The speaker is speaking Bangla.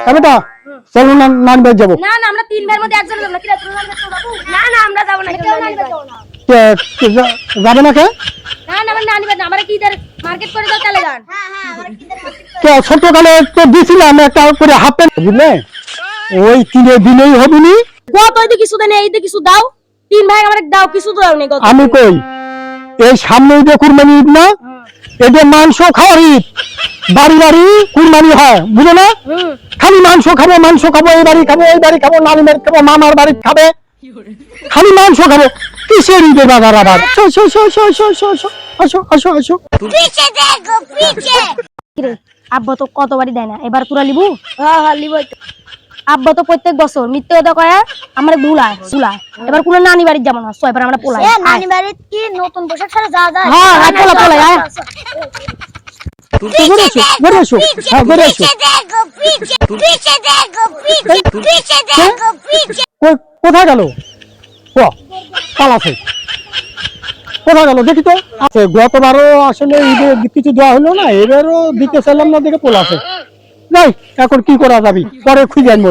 তা চলো না নানি যাব। না না আমরা তিন ভাইয়ের মধ্যে একজন যাব না। নানি যাব না না আমরা যাব না কেউ নানি না কে- কে যাবে না কে? না না আমার নানি বাড়ি না আমরা কি মার্কেট করে দাও চলে যান। কে ছোটকালে তো দিছিলাম একটা করে হাফ প্যান্ট বুঝলে ওই তিনে দিনেই হবে নি। কত ওই কিছু দেন এই কিছু দাও। তিন ভাই আমার দাও কিছু তো দাও নি কত। আমি কই এই সামনে কুরবানি ঈদ না এটা মাংস খাওয়ার ঈদ বাড়ি বাড়ি কুরবানি হয় বুঝো না? খালি মাংস খাব মাংস খাব এই বাড়ি খাব এই বাড়ি খাব নানি বাড়ি খাব মামার বাড়ি খাবে। খালি মাংস খাব। কিসের ঈদে বাজার আবার আসো আব্বা তো কত বাড়ি দেয় না? এবার তোরা লিবু? হ্যাঁ, হ্যাঁ, আব্বা তো প্রত্যেক বছর মৃত্যু কথা কয়া আমার গুলায় চুলায় এবার কোন নানি বাড়ির যেমন আসছো এবার আমরা পোলাই নানি বাড়ির কি নতুন পোশাক ছাড়া যা যায়? হ্যাঁ, হ্যাঁ পোলা পোলাই ঘুরে আসো ঘুরে আসো হ্যাঁ ঘুরে আসো কোথায় গেল? পালাছে কোথায় গেল? দেখি তো। আছে গতবারও আসলে ঈদে কিছু দেওয়া হলো না এবারও দিতে চাইলাম না দেখে পোলাছে যাই এখন কি করা যাবি? পরে খুঁজে আনব।